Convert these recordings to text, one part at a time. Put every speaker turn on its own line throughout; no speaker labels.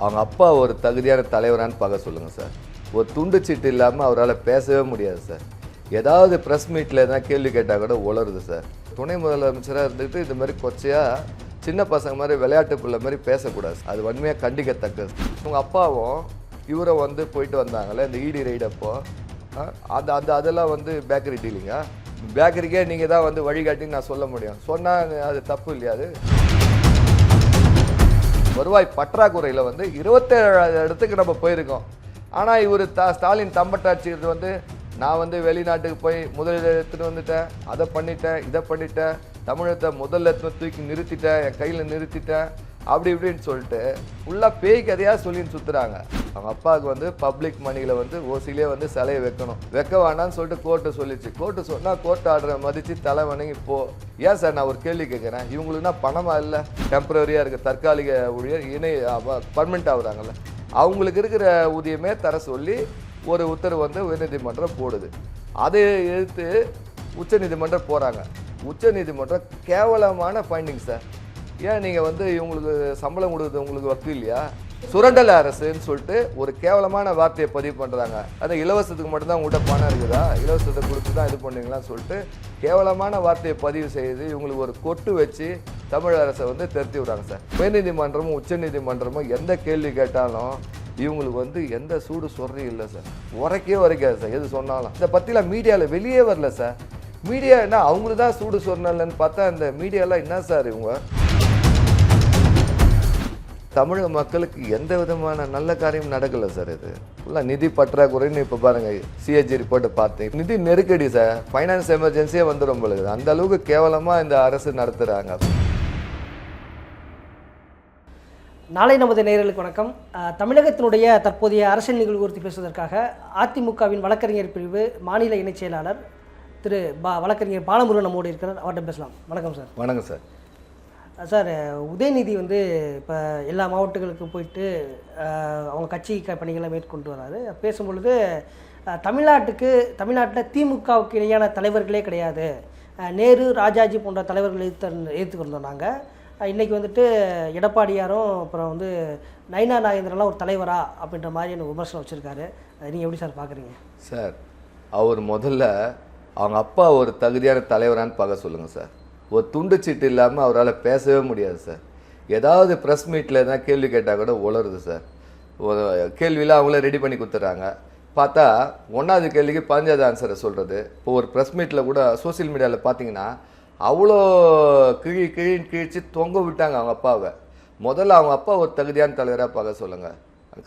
அவங்க அப்பா ஒரு தகுதியான தலைவரான்னு பார்க்க சொல்லுங்கள் சார். ஒரு துண்டு சீட்டு இல்லாமல் அவரால் பேசவே முடியாது சார். ஏதாவது ப்ரெஸ் மீட்டில் எதனா கேள்வி கேட்டால் கூட உளருது சார். துணை முதலமைச்சராக இருந்துட்டு இந்த மாதிரி கொச்சையாக சின்ன பசங்க மாதிரி விளையாட்டு பிள்ளை மாதிரி பேசக்கூடாது அது வன்மையாக கண்டிக்கத்தக்கது உங்கள் அப்பாவும் இவரை வந்து போயிட்டு வந்தாங்களே இந்த இடி ரைடு அப்போ. அந்த அந்த அதெல்லாம் வந்து பேக்கரி டீலிங்கா பேக்கரிக்கே நீங்கள் தான் வந்து வழிகாட்டின்னு நான் சொல்ல முடியும். சொன்னால் அது தப்பு இல்லையா அது? வருவாய் பற்றாக்குறையில் வந்து இருபத்தேழாவது இடத்துக்கு நம்ம போயிருக்கோம். ஆனால் இவர் த ஸ்டாலின் தம்பட்டாட்சி வந்து நான் வந்து வெளிநாட்டுக்கு போய் முதலில் எடுத்துகிட்டு வந்துட்டேன். அதை பண்ணிட்டேன் இதை பண்ணிட்டேன். தமிழத்தை முதல்ல தூக்கி நிறுத்திட்டேன் என் கையில் நிறுத்திட்டேன். அப்படி இப்படின்னு சொல்லிட்டு ஃபுல்லாக பேய் கதையாக சொல்லின்னு சுற்றுறாங்க அவங்க அப்பாவுக்கு வந்து பப்ளிக் மணியில் வந்து ஓசிலே வந்து சிலையை வைக்கணும். வைக்க வேணாம்னு சொல்லிட்டு கோர்ட்டு சொல்லிச்சு. கோர்ட்டு சொன்னால் கோர்ட் ஆர்டரை மதித்து தலை வணங்கி போ. ஏன் சார் நான் ஒரு கேள்வி கேட்குறேன்? இவங்களுக்குனா பணமாக இல்லை? டெம்பரரியாக இருக்க தற்காலிக ஊழியர் இணை பர்மனெண்ட் ஆகுறாங்கல்ல. அவங்களுக்கு இருக்கிற ஊதியமே தர சொல்லி ஒரு உத்தரவு வந்து உயர்நீதிமன்றம் போடுது. அதை எதிர்த்து உச்சநீதிமன்றம் போகிறாங்க உச்சநீதிமன்றம் கேவலமான ஃபைண்டிங் சார். ஏன் நீங்கள் வந்து இவங்களுக்கு சம்பளம் கொடுக்குறது உங்களுக்கு வக்கு இல்லையா? சுரண்டல் அரசுன்னு சொல்லிட்டு ஒரு கேவலமான வார்த்தையை பதிவு பண்ணுறாங்க அந்த இலவசத்துக்கு மட்டும்தான் உங்கள்கிட்ட பணம் இருக்குதா? இலவசத்தை கொடுத்து தான் இது பண்ணுவீங்களான்னு சொல்லிட்டு கேவலமான வார்த்தையை பதிவு செய்து இவங்களுக்கு ஒரு கொட்டு வச்சு தமிழ் அரசை வந்து திருத்தி விடுறாங்க சார். உயர்நீதிமன்றமும் உச்சநீதிமன்றமும் எந்த கேள்வி கேட்டாலும் இவங்களுக்கு வந்து எந்த சூடு சொல்றி இல்லை சார். உரைக்கே உரைக்காது சார் எது சொன்னாலும். இதை பற்றிலாம் மீடியாவில் வெளியே வரல சார். மீடியா என்ன அவங்களுக்கு தான் சூடு சொன்னலன்னு பார்த்தா இந்த மீடியாலாம் என்ன சார் இவங்க? தமிழக மக்களுக்கு எந்த விதமான நல்ல காரியம் நடக்கல சார் இது. ஃபுல்லாக நிதி பற்றாக்குறைன்னு இப்போ பாருங்க சிஏஜி ரிப்போர்ட்டை பார்த்தேன் நிதி நெருக்கடி சார். ஃபைனான்ஸ் எமர்ஜென்சியே வந்துடும் பொழுது. அந்த அளவுக்கு கேவலமாக இந்த அரசு நடத்துகிறாங்க
நாளை நமது நேயர்களுக்கு வணக்கம். தமிழகத்தினுடைய தற்போதைய அரசியல் நிகழ்வு குறித்து பேசுவதற்காக அதிமுகவின் வழக்கறிஞர் பிரிவு மாநில இணைச் செயலாளர் திரு பா வழக்கறிஞர் பாலமுருகன் நம்மோடு இருக்கிறார். அவர்கிட்ட பேசலாம். வணக்கம் சார்.
வணக்கம் சார்.
சார் உதயநிதி வந்து இப்போ எல்லா மாவட்டங்களுக்கும் போயிட்டு அவங்க கட்சி க பணிகளை மேற்கொண்டு வராரு. பேசும்பொழுது தமிழ்நாட்டுக்கு தமிழ்நாட்டில் திமுகவுக்கு இணையான தலைவர்களே கிடையாது. நேரு ராஜாஜி போன்ற தலைவர்கள் எதிர்த்து ஏற்றுக்கொண்டோம் நாங்கள் இன்றைக்கி வந்துட்டு எடப்பாடியாரும் அப்புறம் வந்து நயனா நாகேந்திரன்லாம் ஒரு தலைவரா அப்படின்ற மாதிரி எனக்கு விமர்சனம் வச்சுருக்காரு. நீங்கள் எப்படி சார் பார்க்குறீங்க
சார் அவர் முதல்ல அவங்க அப்பா ஒரு தகுதியான தலைவரான்னு பார்க்க சொல்லுங்கள் சார். ஒரு துண்டு சீட்டு இல்லாமல் அவரால் பேசவே முடியாது சார். ஏதாவது ப்ரெஸ் மீட்டில் எதனா கேள்வி கேட்டால் கூட உளருது சார். ஒரு கேள்வியில் அவங்களே ரெடி பண்ணி கொடுத்துட்றாங்க. பார்த்தா ஒன்றாவது கேள்விக்கு பதினஞ்சாவது ஆன்சரை சொல்கிறது இப்போ ஒரு ப்ரெஸ் மீட்டில் கூட சோஷியல் மீடியாவில் பார்த்தீங்கன்னா அவ்வளோ கிழி கிழின்னு கிழிச்சு தொங்க விட்டாங்க அவங்க அப்பாவை. முதல்ல அவங்க அப்பா ஒரு தகுதியான தலைவராக பார்க்க சொல்லுங்கள்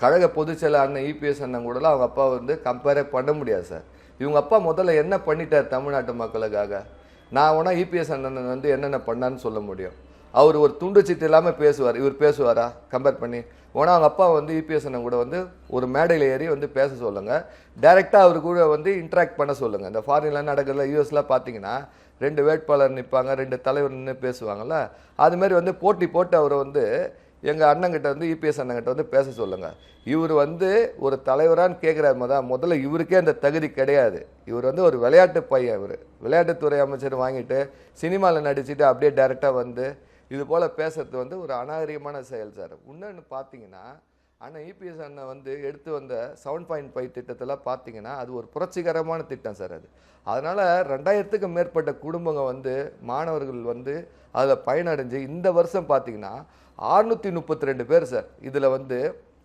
கழக பொதுச்செயலர் அண்ணன் இபிஎஸ் அண்ணன் கூடலாம் அவங்க அப்பா வந்து கம்பேரே பண்ண முடியாது சார். இவங்க அப்பா முதல்ல என்ன பண்ணிட்டார் தமிழ்நாட்டு மக்களுக்காக? நான் வேணா இபிஎஸ் அண்ணன் வந்து என்னென்ன பண்ணான்னு சொல்ல முடியும். அவர் ஒரு துண்டு சீட்டு இல்லாமல் பேசுவார். இவர் பேசுவாரா? கம்பேர் பண்ணி. ஓனா அவங்க அப்பா வந்து இபிஎஸ் அண்ணன் கூட வந்து ஒரு மேடையில் ஏறி வந்து பேச சொல்லுங்கள் டைரெக்டாக அவர் கூட வந்து இன்ட்ராக்ட் பண்ண சொல்லுங்கள் இந்த ஃபாரின்லாம் நடக்கிறதுல யூஎஸ்லாம் பார்த்தீங்கன்னா ரெண்டு வேட்பாளர் நிற்பாங்க ரெண்டு தலைவர் நின்று பேசுவாங்கல்ல அதுமாரி வந்து போட்டி போட்டு அவரை வந்து எங்கள் அண்ணங்கிட்ட வந்து இபிஎஸ் அண்ணங்கிட்ட வந்து பேச சொல்லுங்கள் இவர் வந்து ஒரு தலைவரான்னு கேட்குறாரு மொதல் முதல்ல இவருக்கே அந்த தகுதி கிடையாது. இவர் வந்து ஒரு விளையாட்டு பையன் இவர். விளையாட்டுத்துறை அமைச்சர் வாங்கிட்டு சினிமாவில் நடிச்சுட்டு அப்படியே டைரெக்டாக வந்து இது போல் பேசுறது வந்து ஒரு அநாகரிகமான செயல் சார். இன்னொன்று பார்த்தீங்கன்னா அண்ணன் இபிஎஸ் அண்ணன் வந்து எடுத்து வந்த செவன் பாயிண்ட் ஃபைவ் திட்டத்தில் பார்த்தீங்கன்னா அது ஒரு புரட்சிகரமான திட்டம் சார் அது. அதனால் ரெண்டாயிரத்துக்கு மேற்பட்ட குடும்பங்கள் வந்து மாணவர்கள் வந்து அதில் பயனடைஞ்சு இந்த வருஷம் பார்த்தீங்கன்னா அறுநூற்றி முப்பத்தி ரெண்டு பேர் சார். இதில் வந்து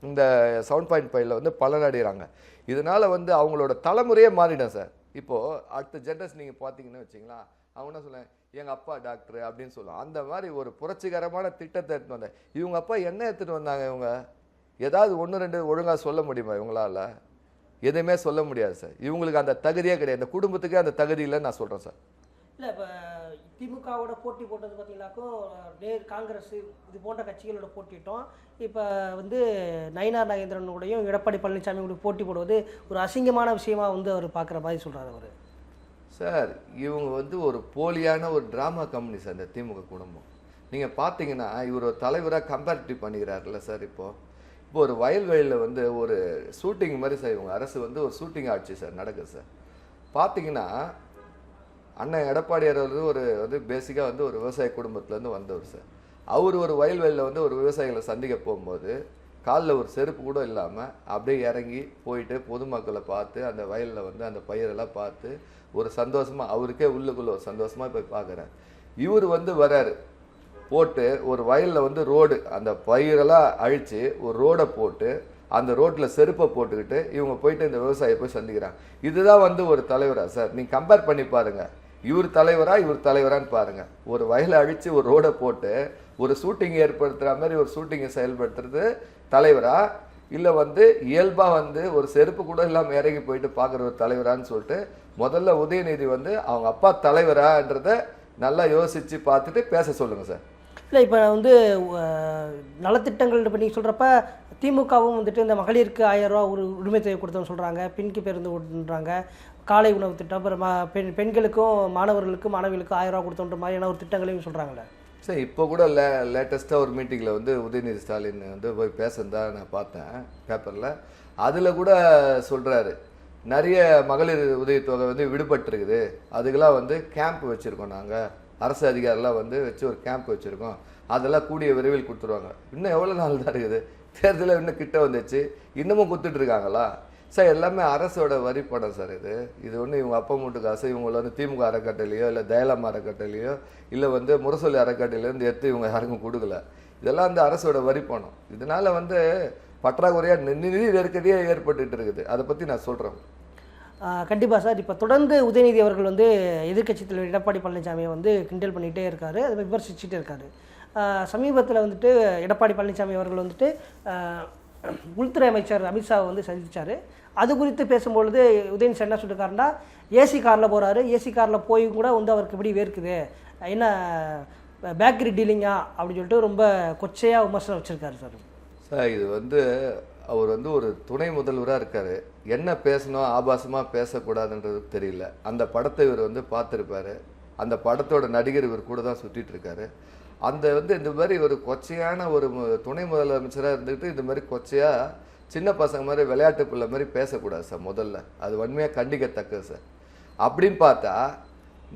இந்த செவன் பாயிண்ட் ஃபைவ்ல வந்து பலனடைகிறாங்க இதனால் வந்து அவங்களோட தலைமுறையே மாறிடும் சார். இப்போது அடுத்த ஜென்ரேஷன் நீங்கள் பார்த்தீங்கன்னு வச்சிங்களா அவங்க என்ன சொல்லுவேன் எங்கள் அப்பா டாக்டர் அப்படின்னு சொல்லுவோம் அந்த மாதிரி ஒரு புரட்சிகரமான திட்டத்தை எடுத்துகிட்டு வந்தேன் இவங்க அப்பா என்ன எடுத்துகிட்டு வந்தாங்க இவங்க? ஏதாவது ஒன்று ரெண்டு ஒழுங்காக சொல்ல முடியுமா இவங்களால? எதுவுமே சொல்ல முடியாது சார். இவங்களுக்கு அந்த தகுதியே கிடையாது. இந்த குடும்பத்துக்கே அந்த தகுதி இல்லைன்னு நான் சொல்கிறேன் சார்.
இல்லை இப்போ திமுகவோட போட்டி போட்டது பார்த்தீங்கன்னாக்கும் நேர் காங்கிரஸ் இது போன்ற கட்சிகளோட போட்டிட்டோம் இப்போ வந்து நயினார் நாகேந்திரனுடையும் எடப்பாடி பழனிசாமி கூட போட்டி போடுவது ஒரு அசிங்கமான விஷயமா வந்து அவர் பார்க்குற மாதிரி சொல்கிறார் அவர்.
சார் இவங்க வந்து ஒரு போலியான ஒரு ட்ராமா கம்பெனி சார் இந்த திமுக குடும்பம். நீங்கள் பார்த்தீங்கன்னா இவர் தலைவராக கம்பேரிட்டிவ் பண்ணிக்கிறாருல்ல சார் இப்போது இப்போ ஒரு வயல்வெளியில் வந்து ஒரு ஷூட்டிங் மாதிரி சார் இவங்க அரசு வந்து ஒரு ஷூட்டிங் ஆட்சி சார் நடக்குது சார். பார்த்தீங்கன்னா அண்ணன் எடப்பாடியார் வந்து ஒரு வந்து பேசிக்காக வந்து ஒரு விவசாய குடும்பத்துலேருந்து வந்தவர் சார். அவர் ஒரு வயல்வெளியில் வந்து ஒரு விவசாயிகளை சந்திக்க போகும்போது காலில் ஒரு செருப்பு கூட இல்லாமல் அப்படியே இறங்கி போயிட்டு பொதுமக்களை பார்த்து அந்த வயலில் வந்து அந்த பயிரெல்லாம் பார்த்து ஒரு சந்தோஷமாக அவருக்கே உள்ளுக்குள்ள ஒரு சந்தோஷமாக போய் பார்க்குறாரு. இவர் வந்து வராரு போட்டு ஒரு வயலில் வந்து ரோடு அந்த பயிரெல்லாம் அழித்து ஒரு ரோடை போட்டு அந்த ரோட்டில் செருப்பை போட்டுக்கிட்டு இவங்க போயிட்டு இந்த விவசாயியை போய் சந்திக்கிறாங்க. இதுதான் வந்து ஒரு தலைவரா சார். நீங்கள் கம்பேர் பண்ணி பாருங்கள் இவர் தலைவரா இவர் தலைவரான்னு பாருங்க. ஒரு வயலை அழித்து ஒரு ரோடை போட்டு ஒரு ஷூட்டிங் ஏற்படுத்துகிற மாதிரி ஒரு ஷூட்டிங்கை செயல்படுத்துறது தலைவரா? இல்லை வந்து இயல்பாக வந்து ஒரு செருப்பு கூட இல்லாமல் இறங்கி போயிட்டு பார்க்குற ஒரு தலைவரான்னு சொல்லிட்டு முதல்ல உதயநிதி வந்து அவங்க அப்பா தலைவரான்றத நல்லா யோசித்து பார்த்துட்டு பேச சொல்லுங்கள் சார்.
இல்லை இப்போ வந்து நலத்திட்டங்கள் இப்போ நீங்கள் சொல்கிறப்ப திமுகவும் வந்துட்டு இந்த மகளிருக்கு ஆயிரம் ரூபா ஒரு உரிமை தொகை கொடுத்தோம்னு சொல்கிறாங்க பின்கி பேருந்து ஓட்டுன்றாங்க. காலை உணவு திட்டம் அப்புறம் பெண் பெண்களுக்கும் மாணவர்களுக்கும் மாணவிகளுக்கும் ஆயிரம் ரூபா கொடுத்தோன்ற மாதிரியான ஒரு திட்டங்களையும் சொல்கிறாங்களே
சார் இப்போ கூட லே லேட்டஸ்ட்டாக ஒரு மீட்டிங்கில் வந்து உதயநிதி ஸ்டாலின் வந்து போய் பேசுனதா நான் பார்த்தேன் பேப்பரில் அதில் கூட சொல்கிறாரு நிறைய மகளிர் உதவித்தொகை வந்து விடுபட்டிருக்குது. அதுக்கெல்லாம் வந்து கேம்ப் வச்சுருக்கோம் நாங்கள் அரசு அதிகாரிலாம் வந்து வச்சு ஒரு கேம்ப் வச்சுருக்கோம். அதெல்லாம் கூடிய விரைவில் கொடுத்துருவாங்க. இன்னும் எவ்வளோ நாள் தான் இருக்குது? தேர்தலில் இன்னும் கிட்ட வந்துச்சு. இன்னமும் கொடுத்துட்ருக்காங்களா சார் எல்லாமே அரசோட வரி சார் இது. இது ஒன்று இவங்க அப்பா மூட்டு காசு இவங்கள வந்து திமுக அறக்கட்டளையோ இல்லை தயலாம் அறக்கட்டளையோ இல்லை வந்து முரசொலி அறக்கட்டளையிலேருந்து எடுத்து இவங்க யாருக்கும் கொடுக்கல. இதெல்லாம் வந்து அரசோட வரி பணம் இதனால வந்து பற்றாக்குறையாக நிதி நெருக்கடியே ஏற்பட்டுட்டு இருக்குது. அதை பற்றி நான் சொல்கிறேன்
கண்டிப்பாக சார். இப்போ தொடர்ந்து உதயநிதி அவர்கள் வந்து எதிர்க்கட்சி தலைவர் எடப்பாடி பழனிசாமியை வந்து கிண்டல் பண்ணிகிட்டே இருக்காரு. அதை விமர்சிச்சுட்டே இருக்காரு. சமீபத்தில் வந்துட்டு எடப்பாடி பழனிசாமி அவர்கள் வந்துட்டு உள்துறை அமைச்சர் அமித்ஷாவை வந்து சந்திச்சார். அது குறித்து பேசும்பொழுது உதயன் சார் என்ன சொல்லியிருக்காருன்னா ஏசி காரில் போகிறாரு ஏசி காரில் போய் கூட வந்து அவருக்கு எப்படி வேர்க்குது? என்ன பேக்கரி டீலிங்கா? அப்படின்னு சொல்லிட்டு ரொம்ப கொச்சையாக விமர்சனம் வச்சுருக்காரு சார்.
சார் இது வந்து அவர் வந்து ஒரு துணை முதல்வராக இருக்கார். என்ன பேசணும் ஆபாசமாக பேசக்கூடாதுன்றது தெரியல. அந்த படத்தை இவர் வந்து பார்த்துருப்பாரு. அந்த படத்தோட நடிகர் இவர் கூட தான் சுற்றிட்டு இருக்காரு. அந்த வந்து இந்த மாதிரி ஒரு கொச்சையான ஒரு துணை முதலமைச்சராக இருந்துக்கிட்டு இந்த மாதிரி கொச்சையாக சின்ன பசங்க மாதிரி விளையாட்டு பிள்ளை மாதிரி பேசக்கூடாது சார் முதல்ல. அது வன்மையாக கண்டிக்கத்தக்கது சார். அப்படின்னு பார்த்தா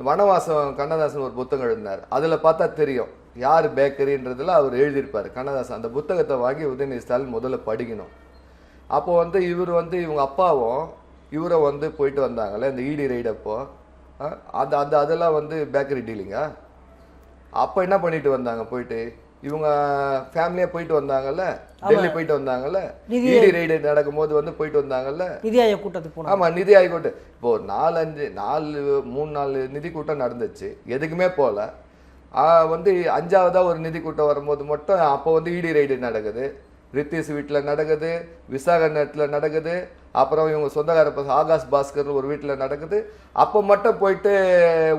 வனவாசம் கண்ணதாசன் ஒரு புத்தகம் எழுதினார். அதில் பார்த்தா தெரியும். யார் பேக்கரின்றதுல அவர் எழுதியிருப்பார். கண்ணதாசன் அந்த புத்தகத்தை வாங்கி உதயநிதி ஸ்டாலின் முதல்ல படிக்கணும். அப்போ வந்து இவர் வந்து இவங்க அப்பாவும் இவரை வந்து போயிட்டு வந்தாங்களே இந்த ஈடி ரைடு அந்த அந்த அதெல்லாம் வந்து பேக்கரி டீலிங்கா? அப்போ என்ன பண்ணிட்டு வந்தாங்க? போயிட்டு இவங்க ஃபேமிலியாக போயிட்டு வந்தாங்கல்ல? டெல்லி போயிட்டு வந்தாங்கல்ல?
நிதி-
ஈடி ரைடு நடக்கும்போது வந்து போயிட்டு வந்தாங்கல்ல?
நிதி ஆயோக் கூட்டத்துக்கு போனாங்க.
ஆமா நிதி ஆயோக் கூட்டம் இப்போ நாலஞ்சு நாலு மூணு நாலு நிதி கூட்டம் நடந்துச்சு. எதுக்குமே போகல வந்து அஞ்சாவதா ஒரு நிதி கூட்டம் வரும்போது மட்டும் அப்போ வந்து இடி ரைடு நடக்குது. ரித்தீஷ் வீட்டில் நடக்குது விசாகநட்டில் நடக்குது அப்புறம் இவங்க சொந்தக்கார ஆகாஷ் பாஸ்கர் ஒரு வீட்டில் நடக்குது. அப்போ மட்டும் போயிட்டு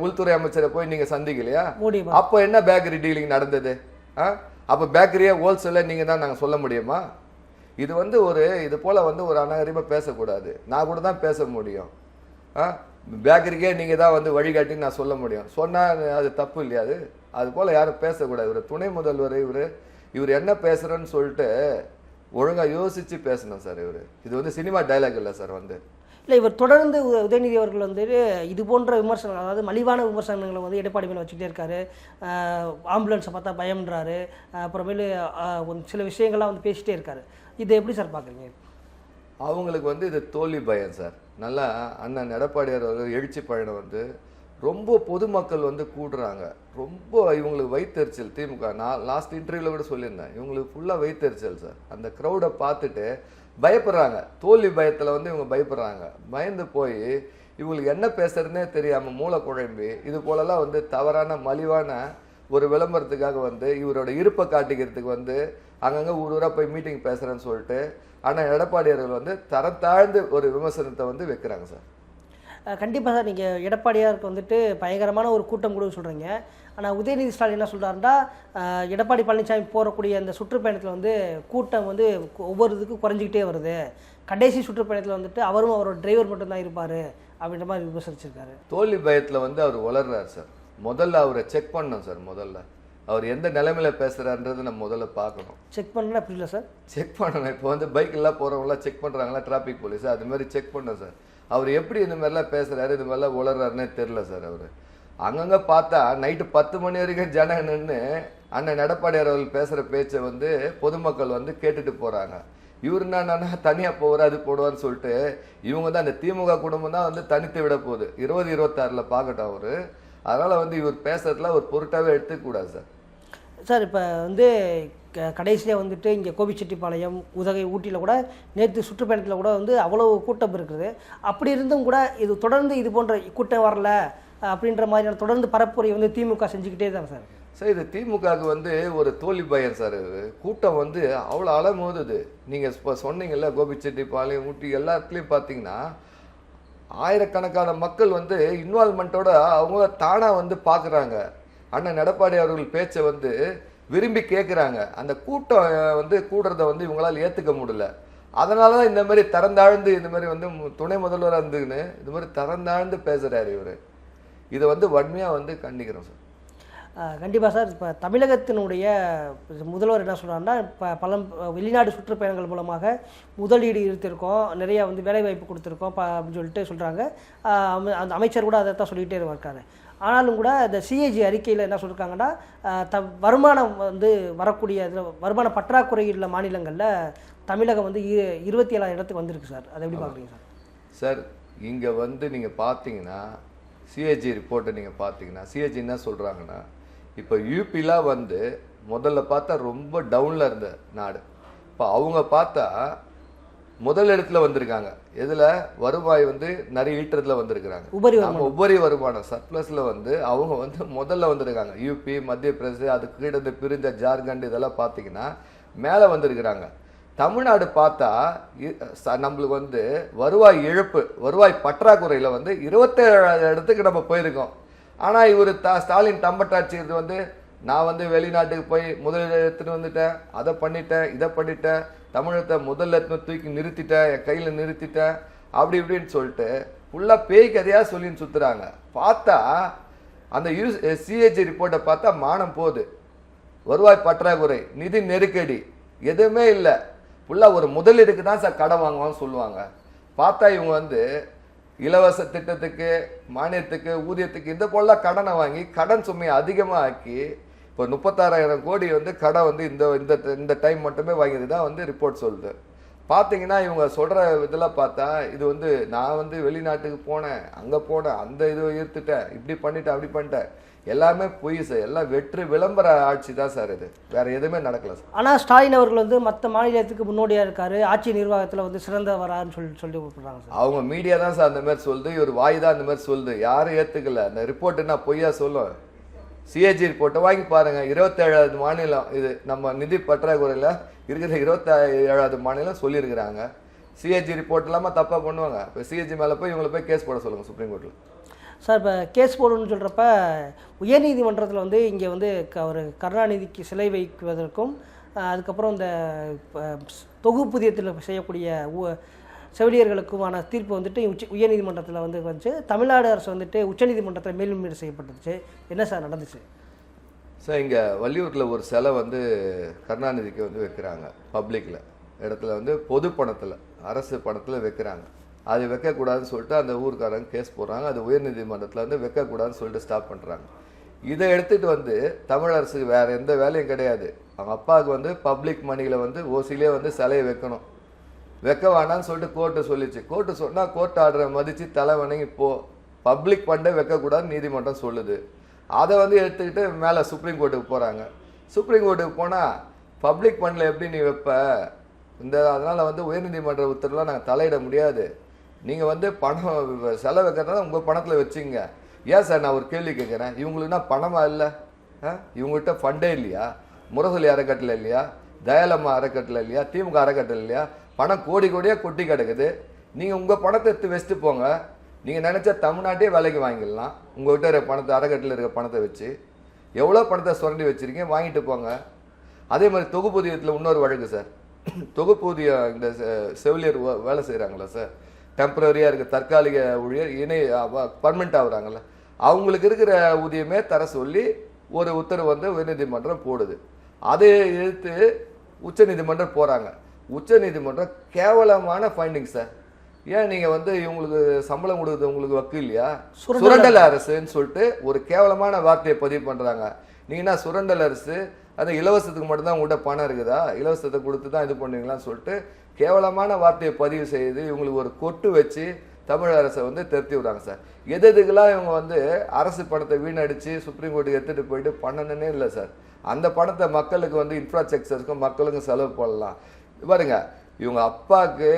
உள்துறை அமைச்சரை போய் நீங்கள் சந்திக்கலையா? அப்போ என்ன பேக்கரி டீலிங் நடந்தது? ஆ? அப்போ பேக்கரியே ஹோல்சேலை நீங்கள் தான் நாங்கள் சொல்ல முடியுமா? இது வந்து ஒரு இது போல் வந்து ஒரு அநாகரிகமாக பேசக்கூடாது. நான் கூட தான் பேச முடியும். ஆ? பேக்கரிக்கே நீங்கள் தான் வந்து வழிகாட்டி நான் சொல்ல முடியும். சொன்னால் அது தப்பு இல்லையா அது? அது போல் யாரும் பேசக்கூடாது. இவர் துணை முதல்வர் இவர் இவர் என்ன பேசுகிறேன்னு சொல்லிட்டு ஒழுங்காக யோசித்து பேசணும் சார் இவர். இது வந்து சினிமா டைலாக் இல்லை சார் வந்து.
இல்லை இவர் தொடர்ந்து உதயநிதி அவர்கள் வந்து இது போன்ற விமர்சனங்கள் அதாவது மலிவான விமர்சனங்களை வந்து எடப்பாடி மேலே வச்சுக்கிட்டே இருக்காரு. ஆம்புலன்ஸை பார்த்தா பயம்ன்றாரு. அப்புறமேலு சில விஷயங்கள்லாம் வந்து பேசிட்டே இருக்காரு. இதை எப்படி சார் பார்க்குறீங்க?
அவங்களுக்கு வந்து இது தோல்வி பயம் சார். நல்லா அண்ணன் எடப்பாடியார் அவர்கள் எழுச்சி பயணம் வந்து ரொம்ப பொதுமக்கள் வந்து கூடுறாங்க. ரொம்ப இவங்களுக்கு வயிற்றுச்சல் திமுக. நான் லாஸ்ட் இன்டர்வியூவில் கூட சொல்லியிருந்தேன். இவங்களுக்கு ஃபுல்லாக வயிற்றுச்சல் சார் அந்த க்ரௌடை பார்த்துட்டு பயப்படுறாங்க. தோல்வி பயத்தில் வந்து இவங்க பயப்படுறாங்க. பயந்து போய் இவங்களுக்கு என்ன பேசுறதுனே தெரியாமல் மூளை குழம்பி இது போலலாம் வந்து தவறான மலிவான ஒரு விளம்பரத்துக்காக வந்து இவரோட இருப்பை காட்டிக்கிறதுக்கு வந்து அங்கங்கே ஊர் ஊராக போய் மீட்டிங் பேசுகிறேன்னு சொல்லிட்டு ஆனால் எடப்பாடியார்கள் வந்து தரம் தாழ்ந்து ஒரு விமர்சனத்தை வந்து வைக்கிறாங்க சார்
கண்டிப்பாக சார் நீங்கள் எடப்பாடியாருக்கு வந்துட்டு பயங்கரமான ஒரு கூட்டம் கூட சொல்கிறீங்க ஆனால் உதயநிதி ஸ்டாலின் என்ன சொல்கிறாருன்னா எடப்பாடி பழனிசாமி போகக்கூடிய அந்த சுற்றுப்பயணத்தில் வந்து கூட்டம் வந்து ஒவ்வொரு இதுக்கும் குறைஞ்சிக்கிட்டே வருது. கடைசி சுற்றுப்பயணத்தில் வந்துட்டு அவரும் அவரோட டிரைவர் மட்டும்தான் இருப்பார் அப்படின்ற மாதிரி விமர்சிச்சிருக்காரு.
தோல்வி பயத்தில் வந்து அவர் வளர்றார் சார். முதல்ல அவரை செக் பண்ணணும் சார் முதல்ல. அவர் எந்த நிலைமையில பேசுறாருன்றதை நம்ம முதல்ல பார்க்கணும்.
செக் பண்ணல அப்படி இல்லை சார்.
செக் பண்ணணும். இப்போ வந்து பைக்கெல்லாம் போகிறவங்களாம் செக் பண்ணுறாங்களா டிராஃபிக் போலீஸ் அது மாதிரி செக் பண்ணணும் சார். அவர் எப்படி இந்த மாதிரிலாம் பேசுகிறாரு இது மாதிரிலாம் உளறாருன்னே தெரில சார் அவர். அங்கங்கே பார்த்தா நைட்டு பத்து மணி வரைக்கும் ஜனம் நின்று அண்ணன் எடப்பாடியார் அவர்கள் பேசுகிற பேச்சை வந்து பொதுமக்கள் வந்து கேட்டுட்டு போகிறாங்க இவர் என்னன்னா தனியாக போவார் அது போடுவான்னு சொல்லிட்டு இவங்க தான் அந்த திமுக குடும்பம் தான் வந்து தனித்து விட போகுது. இருபது இருபத்தாறில் பார்க்கட்டும் அவர். அதனால் வந்து இவர் பேசுறதுல ஒரு பொருட்டாகவே எடுத்துக்கூடாது சார்.
சார் இப்போ வந்து க கடைசியாக வந்துட்டு இங்கே கோபிச்செட்டிப்பாளையம் உதகை ஊட்டியில் கூட நேற்று சுற்றுப்பயணத்தில் கூட வந்து அவ்வளோ கூட்டம் இருக்குது. அப்படி இருந்தும் கூட இது தொடர்ந்து இது போன்ற கூட்டம் வரல அப்படின்ற மாதிரியான தொடர்ந்து பரப்புரை வந்து திமுக செஞ்சுக்கிட்டே தான் சார்.
சார் இது திமுகவுக்கு வந்து ஒரு தோல்வி பயம் சார் இது. கூட்டம் வந்து அவ்வளோ அலமோதுது. நீங்கள் இப்போ சொன்னீங்கல்ல கோபிச்செட்டிப்பாளையம் ஊட்டி எல்லாத்துலேயும் பார்த்தீங்கன்னா ஆயிரக்கணக்கான மக்கள் வந்து இன்வால்மெண்ட்டோட அவங்க தானாக வந்து பார்க்குறாங்க அண்ணன் எடப்பாடி அவர்கள் பேச்சை வந்து விரும்பி கேட்குறாங்க அந்த கூட்டம் வந்து கூடுறத வந்து இவங்களால் ஏற்றுக்க முடியல. அதனால தான் இந்த மாதிரி தரந்தாழ்ந்து இந்த மாதிரி வந்து துணை முதல்வராக இருந்துக்குன்னு இந்த மாதிரி தரந்தாழ்ந்து பேசுகிறாரு இவர். இதை வந்து வன்மையாக வந்து கண்டிக்கிறோம் சார்.
கண்டிப்பாக சார். இப்போ தமிழகத்தினுடைய முதல்வர் என்ன சொல்கிறாருன்னா இப்போ பல வெளிநாடு சுற்றுப்பயணங்கள் மூலமாக முதலீடு இருத்திருக்கோம் நிறையா வந்து வேலைவாய்ப்பு கொடுத்துருக்கோம் அப்படின்னு சொல்லிட்டு சொல்கிறாங்க அந்த அமைச்சர் கூட அதை தான் சொல்லிகிட்டே இருக்காரு. ஆனாலும் கூட இந்த சிஏஜி அறிக்கையில் என்ன சொல்லியிருக்காங்கன்னா ஆஹ் த வருமானம் வந்து வரக்கூடிய இதுல வருமான பற்றாக்குறை உள்ள மாநிலங்களில் தமிழகம் வந்து இருபத்தி ஏழாயிரம் இடத்துக்கு வந்திருக்கு சார். அதை எப்படி பார்க்குறீங்க சார்?
சார் இங்கே வந்து நீங்கள் பார்த்தீங்கன்னா சிஏஜி ரிப்போர்ட்டை நீங்கள் பார்த்தீங்கன்னா சிஏஜி என்ன சொல்கிறாங்கன்னா இப்போ யூபிலாம் வந்து முதல்ல பார்த்தா ரொம்ப டவுனில் இருந்த நாடு. இப்போ அவங்க பார்த்தா முதல் இடத்துல வந்திருக்காங்க. எதில்? வருவாய் வந்து நிறைய ஈட்டுறதுல வந்திருக்கிறாங்க.
உபரி
நம்ம உபரி வருமானம் சர்ப்ளஸ்ல வந்து அவங்க வந்து முதல்ல வந்திருக்காங்க. யூபி மத்திய பிரதேச அதுக்கு கீழே இருந்து பிரிஞ்ச ஜார்க்கண்ட் இதெல்லாம் பார்த்தீங்கன்னா மேலே வந்திருக்கிறாங்க. தமிழ்நாடு பார்த்தா நம்மளுக்கு வந்து வருவாய் இழப்பு வருவாய் பற்றாக்குறையில் வந்து இருபத்தேழாயிரம் இடத்துக்கு நம்ம போயிருக்கோம். ஆனால் இவர் த ஸ்டாலின் தம்பட்டாட்சி இது வந்து நான் வந்து வெளிநாட்டுக்கு போய் முதலீடு எடுத்துகிட்டு வந்துட்டேன். அதை பண்ணிட்டேன் இதை பண்ணிட்டேன். தமிழகத்தை முதல்ல எடுத்துன்னு தூக்கி நிறுத்திட்டேன். என் கையில் நிறுத்திட்டேன். அப்படி இப்படின்னு சொல்லிட்டு ஃபுல்லாக பேய் கதையாக சொல்லின்னு சுற்றுறாங்க பார்த்தா அந்த யூ சிஹெச்சி ரிப்போர்ட்டை பார்த்தா மானம் போகுது. வருவாய் பற்றாக்குறை நிதி நெருக்கடி எதுவுமே இல்லை. ஃபுல்லாக ஒரு முதலீடுக்கு தான் சார் கடன் வாங்குவான்னு சொல்லுவாங்க. பார்த்தா இவங்க வந்து இலவச திட்டத்துக்கு மானியத்துக்கு ஊதியத்துக்கு இந்த போல கடனை வாங்கி கடன் சுமையை அதிகமாக ஆக்கி இப்போ முப்பத்தாறாயிரம் கோடி வந்து கடன் வந்து இந்த இந்த இந்த டைம் மட்டுமே வாங்கியது தான் வந்து ரிப்போர்ட் சொல்லுது. பார்த்தீங்கன்னா இவங்க சொல்கிற இதெல்லாம் பார்த்தா இது வந்து நான் வந்து வெளிநாட்டுக்கு போனேன் அங்கே போனேன் அந்த இது ஈர்த்துட்டேன் இப்படி பண்ணிட்டேன் அப்படி பண்ணிட்டேன். எல்லாமே பொய் சார் எல்லாம் வெற்று விளம்பர ஆட்சி தான் சார் இது. வேற எதுவுமே நடக்கல சார்.
ஆனால் ஸ்டாலின் அவர்கள் வந்து மற்ற மாநிலத்துக்கு முன்னோடியாக இருக்காரு ஆட்சி நிர்வாகத்தில் வந்து சிறந்தவரான்னு சொல்லி சொல்லி கொடுக்குறாங்க சார்.
அவங்க மீடியா தான் சார் அந்த மாதிரி சொல்லுது இவர் வாய் தான் அந்த மாதிரி சொல்லுது. யாரும் ஏத்துக்கல. அந்த ரிப்போர்ட் என்ன பொய்யா சொல்லும் சிஏஜி ரிப்போர்ட்டை வாங்கி பாருங்கள் இருபத்தேழாவது மாநிலம் இது நம்ம நிதி பற்றாக்குறையில் இருக்கிற இருபத்தி ஏழாவது மாநிலம் சொல்லியிருக்கிறாங்க. சிஏஜி ரிப்போர்ட் இல்லாமல் தப்பாக பண்ணுவாங்க. இப்போ சிஏஜி மேலே போய் இவங்களை போய் கேஸ் போட சொல்லுங்கள் சுப்ரீம் கோர்ட்டில்
சார் இப்போ கேஸ் போடணும்னு சொல்கிறப்ப உயர்நீதிமன்றத்தில் வந்து இங்கே வந்து க- ஒரு கருணாநிதிக்கு சிலை வைக்குவதற்கும் அதுக்கப்புறம் இந்த தொகுப்புதியத்தில் செய்யக்கூடிய செவிலியர்களுக்குமான தீர்ப்பு வந்துட்டு உச்ச உயர்நீதிமன்றத்தில் வந்து வந்துச்சு. தமிழ்நாடு அரசு வந்துட்டு உச்சநீதிமன்றத்தில் மேல்முறையீடு செய்யப்பட்டுச்சு என்ன சார் நடந்துச்சு?
சார் இங்கே வள்ளியூரில் ஒரு சிலை வந்து கருணாநிதிக்கு வந்து வைக்கிறாங்க பப்ளிக்கில் இடத்துல வந்து பொது பணத்தில் அரசு பணத்தில் வைக்கிறாங்க. அது வைக்கக்கூடாதுன்னு சொல்லிட்டு அந்த ஊருக்காரங்க கேஸ் போடுறாங்க. அது உயர்நீதிமன்றத்தில் வந்து வைக்கக்கூடாதுன்னு சொல்லிட்டு ஸ்டாப் பண்ணுறாங்க இதை எடுத்துகிட்டு வந்து தமிழ் அரசுக்கு வேறு எந்த வேலையும் கிடையாது. அவங்க அப்பாவுக்கு வந்து பப்ளிக் மணியில் வந்து ஓசிலே வந்து சிலையை வைக்கணும். வைக்க வேணாம்னு சொல்லிட்டு கோர்ட்டு சொல்லிச்சு. கோர்ட்டு சொன்னால் கோர்ட் ஆர்டரை மதித்து தலை வணங்கி போ. பப்ளிக் ஃபண்டை வைக்கக்கூடாதுன்னு நீதிமன்றம் சொல்லுது. அதை வந்து எடுத்துக்கிட்டு மேலே சுப்ரீம் கோர்ட்டுக்கு போகிறாங்க சுப்ரீம் கோர்ட்டுக்கு போனால் பப்ளிக் ஃபண்டில் எப்படி நீ வைப்ப? இந்த அதனால் வந்து உயர்நீதிமன்ற உத்தரவுலாம் நாங்கள் தலையிட முடியாது. நீங்கள் வந்து பணம் செலவு வைக்கிறதா உங்கள் பணத்தில் வச்சுங்க. ஏன் சார் நான் ஒரு கேள்வி கேட்குறேன்? இவங்களுக்குனா பணமாக இல்லை? ஆ? இவங்ககிட்ட ஃபண்டே இல்லையா? முரசொலி அறக்கட்டளை இல்லையா? தயாலம்மா அறக்கட்டளை இல்லையா? திமுக அறக்கட்டளை இல்லையா? பணம் கோடி கோடியாக கொட்டி கிடக்குது. நீங்கள் உங்கள் பணத்தை எடுத்து வச்சுட்டு போங்க. நீங்கள் நினச்சா தமிழ்நாட்டே வேலைக்கு வாங்கிடலாம். உங்கள்கிட்ட இருக்க பணத்தை அறக்கட்டில் இருக்க பணத்தை வச்சு எவ்வளோ பணத்தை சுரண்டி வச்சுருக்கீங்க வாங்கிட்டு போங்க. அதே மாதிரி தொகுப்பூதியத்தில் இன்னொரு வழக்கு சார். தொகுப்பூதியம் இந்த செ- செவிலியர் வே- வேலை செய்கிறாங்களா சார். டெம்பரரியாக இருக்க தற்காலிக ஊழியர் இணை பர்மனெண்ட் ஆகுறாங்கள அவங்களுக்கு இருக்கிற ஊதியமே தர சொல்லி ஒரு உத்தரவு வந்து உயர்நீதிமன்றம் போடுது. அதை எதிர்த்து உச்சநீதிமன்றம் போகிறாங்க உச்சநீதிமன்றம் கேவலமான ஃபைண்டிங் சார் ஏன் நீங்க வந்து இவங்களுக்கு சம்பளம் கொடுக்குறது உங்களுக்கு வக்கு இல்லையா?
சுரண்டல்
அரசுன்னு சொல்லிட்டு ஒரு கேவலமான வார்த்தையை பதிவு பண்றாங்க. நீங்க என்ன சுரண்டல் அரசு? அது இலவசத்துக்கு மட்டும்தான் உங்கள்கிட்ட பணம் இருக்குதா? இலவசத்தை கொடுத்து தான் இது பண்ணுவீங்களான்னு சொல்லிட்டு கேவலமான வார்த்தையை பதிவு செய்து இவங்களுக்கு ஒரு கொட்டு வச்சு தமிழ் அரசை வந்து திருத்தி விடுறாங்க சார் எது எதுக்கெல்லாம் இவங்க வந்து அரசு பணத்தை வீணடிச்சு சுப்ரீம் கோர்ட்டுக்கு எடுத்துட்டு போயிட்டு பண்ணணுன்னே இல்லை சார் அந்த பணத்தை மக்களுக்கு வந்து இன்ஃப்ராஸ்ட்ரக்சருக்கும் மக்களுக்கும் செலவு பண்ணலாம். பாருங்க இவங்க அப்பாவுக்கு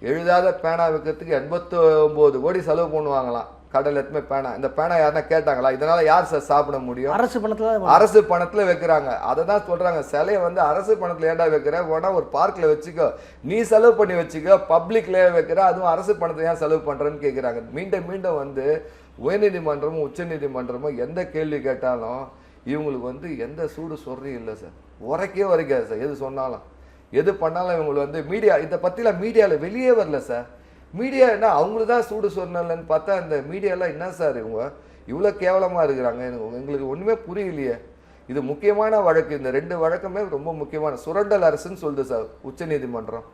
எழுதாத பேனா வைக்கிறதுக்கு எண்பத்தி ஒன்பது கோடி செலவு பண்ணுவாங்களாம். கடல் எத்துமே பேனா. இந்த பேனா யாருன்னா கேட்டாங்களா? இதனால யார் சார் சாப்பிட முடியும்?
அரசு பணத்தில்
அரசு பணத்துல வைக்கிறாங்க அதை தான் சொல்றாங்க. சிலையை வந்து அரசு பணத்துல ஏன்டா வைக்கிற வேணா ஒரு பார்க்ல வச்சுக்கோ. நீ செலவு பண்ணி வச்சுக்கோ. பப்ளிக்ல வைக்கிற அதுவும் அரசு பணத்தை ஏன் செலவு பண்றேன்னு கேக்குறாங்க. மீண்டும் மீண்டும் வந்து உயர்நீதிமன்றமும் உச்சநீதிமன்றமும் எந்த கேள்வி கேட்டாலும் இவங்களுக்கு வந்து எந்த சூடு சொல்றீங்க இல்லை சார். உரைக்கே உரைக்காது சார். எது சொன்னாலும். எது பண்ணாலும் இவங்களுக்கு வந்து மீடியா இதை பற்றிலாம் மீடியாவில் வெளியே வரல சார் மீடியா என்ன அவங்களுக்கு தான் சூடு சொன்னலன்னு பார்த்தா இந்த மீடியாலாம் என்ன சார் இவங்க? இவ்வளோ கேவலமாக இருக்கிறாங்க. எனக்கு எங்களுக்கு ஒன்றுமே புரியலையே. இது முக்கியமான வழக்கு. இந்த ரெண்டு வழக்குமே ரொம்ப முக்கியமான. சுரண்டல் அரசுன்னு சொல்லுது சார் உச்சநீதிமன்றம்.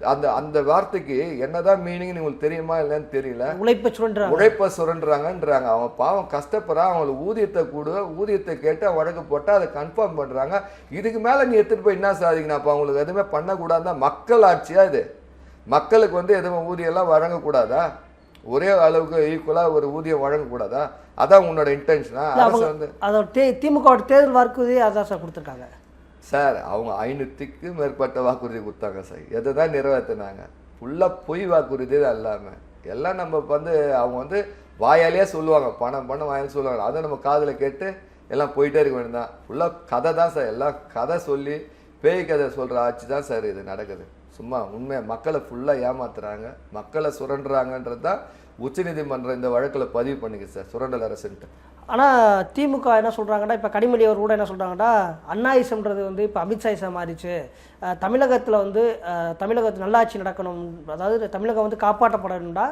அந்த அந்த வார்த்தைக்கு என்னதான் மீனிங் உங்களுக்கு தெரியுமா இல்லைன்னு தெரியல.
உழைப்பை சுரண்டுறாங்க.
உழைப்ப சுரண்டுறாங்கன்றாங்க. அவங்க பாவம் கஷ்டப்படுறான். அவங்களுக்கு ஊதியத்தை கொடு ஊதியத்தை கேட்டு வழக்கு போட்டா அதை கன்ஃபார்ம் பண்றாங்க. இதுக்கு மேல நீ எடுத்துட்டு போய் என்ன சாதிக்கணும் அப்ப அவங்களுக்கு எதுவுமே பண்ணக்கூடாதுன்னா மக்கள் ஆட்சியா இது? மக்களுக்கு வந்து எதுவும் ஊதியம் எல்லாம் வழங்கக்கூடாதா? ஒரே அளவுக்கு ஈக்குவலா ஒரு ஊதியம் வழங்கக்கூடாதா? அதான் உன்னோட இன்டென்ஷனா அரசு வந்து
அதோட தே திமுக தேர்தல் வாக்குறுதியே அதான் சார் கொடுத்துருக்காங்க.
சார் அவங்க ஐநூற்றுக்கு மேற்பட்ட வாக்குறுதி கொடுத்தாங்க சார். எதை தான் நிறைவேற்றினாங்க ஃபுல்லாக பொய் வாக்குறுதி தான் எல்லாமே. எல்லாம் நம்ம வந்து அவங்க வந்து வாயாலேயே சொல்லுவாங்க. பணம் பணம் வாயாலே சொல்லுவாங்க. அதை நம்ம காதில் கேட்டு எல்லாம் போயிட்டே இருக்க வேண்டியதான் ஃபுல்லாக கதை தான் சார். எல்லாம் கதை சொல்லி பேய் கதை சொல்கிற ஆட்சி தான் சார் இது நடக்குது. சும்மா உண்மை மக்களை ஃபுல்லாக ஏமாத்துறாங்க. மக்களை சுரண்டுறாங்கன்றது தான் உச்சநீதிமன்றம் இந்த வழக்கில் பதிவு பண்ணிக்கு சார். சுரண்டல் அரசுன்ட்டு.
ஆனால் திமுக என்ன சொல்கிறாங்கன்னா இப்போ கனிமொழி அவர் கூட என்ன சொல்கிறாங்கன்னா அண்ணாயிசம்ன்றது வந்து இப்போ அமித்ஷாயிசம் மாறிச்சு. தமிழகத்தில் வந்து தமிழகத்தில் நல்லாட்சி நடக்கணும் அதாவது தமிழகம் வந்து காப்பாற்றப்படணும்டா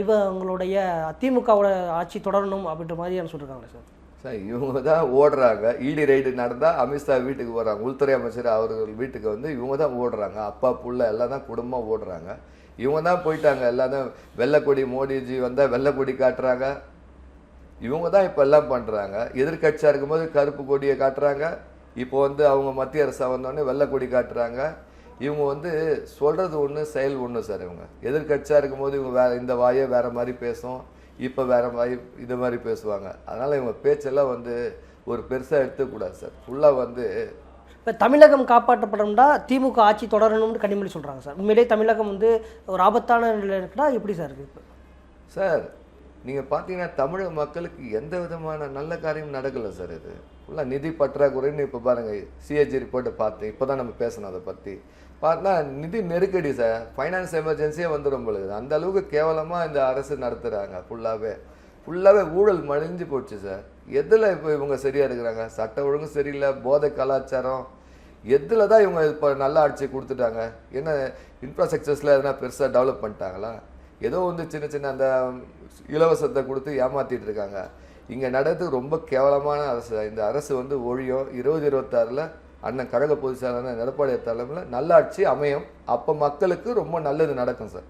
இவங்களுடைய திமுகவோட ஆட்சி தொடரணும் அப்படின்ற மாதிரியான சொல்லியிருக்காங்களே சார்?
சார் இவங்க தான் ஓடுறாங்க. இடி ரைடு நடந்தால் அமித்ஷா வீட்டுக்கு போகிறாங்க உள்துறை அமைச்சர் அவர்கள் வீட்டுக்கு வந்து இவங்க தான் ஓடுறாங்க. அப்பா புள்ள எல்லாம் தான் குடும்பமாக ஓடுறாங்க. இவங்க தான் போயிட்டாங்க. எல்லாரும் வெள்ளக்கொடி வெள்ளைக்கொடி மோடிஜி வந்தால் வெள்ளக்கொடி காட்டுறாங்க. இவங்க தான் இப்போ எல்லாம் பண்ணுறாங்க எதிர்க்கட்சியாக இருக்கும்போது கருப்பு கொடியை காட்டுறாங்க. இப்போ வந்து அவங்க மத்திய அரசா வந்தோடனே வெள்ளைக்கொடி காட்டுறாங்க. இவங்க வந்து சொல்கிறது ஒன்று செயல் ஒன்று சார் இவங்க. எதிர்க்கட்சியாக இருக்கும்போது இவங்க வேற இந்த வாயே வேற மாதிரி பேசும். இப்போ வேற மாதிரி இது மாதிரி பேசுவாங்க. அதனால் இவங்க பேச்செல்லாம் வந்து ஒரு பெருசாக எடுத்துக்கூடாது சார். ஃபுல்லாக வந்து
இப்போ தமிழகம் காப்பாற்றப்படணும்டா திமுக ஆட்சி தொடரணும்னு கனிமொழி சொல்கிறாங்க சார். உண்மையிலேயே தமிழகம் வந்து ஒரு ஆபத்தான நிலையில் இருக்குன்னா எப்படி சார் இருக்குது இப்போ?
சார் நீங்கள் பார்த்தீங்கன்னா தமிழக மக்களுக்கு எந்த விதமான நல்ல காரியம் நடக்கலை சார் இது. ஃபுல்லாக நிதி பற்றாக்குறைன்னு இப்போ பாருங்கள் சிஹெச்சி ரிப்போர்ட்டை பார்த்து இப்போ தான் நம்ம பேசணும் அதை பற்றி பார்த்தா நிதி நெருக்கடி சார் ஃபைனான்ஸ் எமர்ஜென்சியே வந்துடும் பொழுது அந்த அளவுக்கு கேவலமாக இந்த அரசு நடத்துகிறாங்க ஃபுல்லாகவே ஃபுல்லாகவே ஊழல் மலிஞ்சு போச்சு சார். எதில் இப்போ இவங்க சரியாக இருக்கிறாங்க? சட்ட ஒழுங்கு சரியில்லை போதை கலாச்சாரம். எதில் தான் இவங்க இப்போ நல்ல ஆட்சி கொடுத்துட்டாங்க? என்ன இன்ஃப்ராஸ்ட்ரக்சர்ஸில் எதனா பெருசாக டெவலப் பண்ணிட்டாங்களா? ஏதோ வந்து சின்ன சின்ன அந்த இலவசத்தை கொடுத்து ஏமாத்திட்டு இருக்காங்க. இங்கே நடந்து ரொம்ப கேவலமான அரசு. இந்த அரசு வந்து ஒழியும் இருபது இருபத்தாறில் அண்ணன் கழக பொதுச் செயலாளர் எடப்பாடி தலைமையில் நல்ல ஆட்சி அமையும். அப்போ மக்களுக்கு ரொம்ப நல்லது நடக்கும் சார்.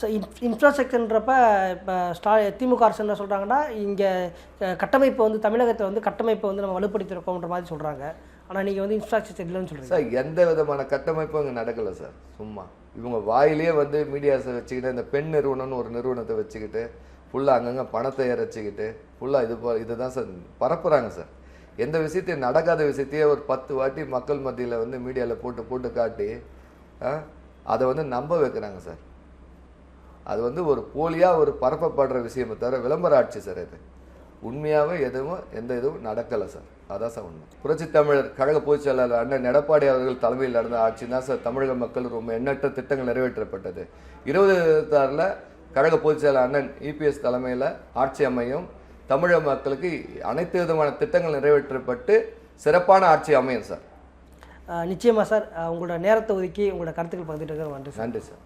ஸோ இன்ஃப்ராஸ்ட்ரக்சர்ன்றப்ப இப்போ ஸ்டா திமுக அரசு என்ன சொல்கிறாங்கன்னா இங்கே கட்டமைப்பு வந்து தமிழகத்தை வந்து கட்டமைப்பை வந்து நம்ம வலுப்படுத்திருக்கோன்ற மாதிரி சொல்கிறாங்க ஆனால் நீங்கள் வந்து இன்ஃப்ராஸ்ட்ரக்சர் இல்லைன்னு சொல்கிறீங்க
சார் எந்த விதமான கட்டமைப்பும் இங்கே நடக்கலை சார். சும்மா. இவங்க வாயிலேயே வந்து மீடியாஸை வச்சுக்கிட்டு இந்த பெண் நிறுவனம்னு ஒரு நிறுவனத்தை வச்சுக்கிட்டு ஃபுல்லாக அங்கங்கே பணத்தை இறைச்சிக்கிட்டு ஃபுல்லாக இது போ இதுதான் சார் பரப்புகிறாங்க சார். எந்த விஷயத்தையும் நடக்காத விஷயத்தையே ஒரு பத்து வாட்டி மக்கள் மத்தியில் வந்து மீடியாவில் போட்டு போட்டு காட்டி ஆ, அதை வந்து நம்ப வைக்கிறாங்க சார். அது வந்து ஒரு போலியாக ஒரு பரப்பப்படுற விஷயமே தவிர விளம்பர ஆட்சி சார் இது. உண்மையாகவே எதுவும் எந்த இதுவும் நடக்கலை சார். அதான் சார் உண்மை. புரட்சி தமிழர் கழக பொதுச் செயலாளர் அண்ணன் எடப்பாடி அவர்கள் தலைமையில் நடந்த ஆட்சி தான் சார் தமிழக மக்கள் ரொம்ப எண்ணற்ற திட்டங்கள் நிறைவேற்றப்பட்டது. இருபது இருபத்தாறில் கழக பொதுச் செயலாளர் அண்ணன் இபிஎஸ் தலைமையில் ஆட்சி அமையும். தமிழக மக்களுக்கு அனைத்து விதமான திட்டங்கள் நிறைவேற்றப்பட்டு சிறப்பான ஆட்சி அமையும் சார்.
நிச்சயமாக சார். உங்களோட நேரத்தை ஒதுக்கி உங்களோட கருத்துக்கள் பகிர்ந்துட்டு நன்றி சார்.
நன்றி சார்.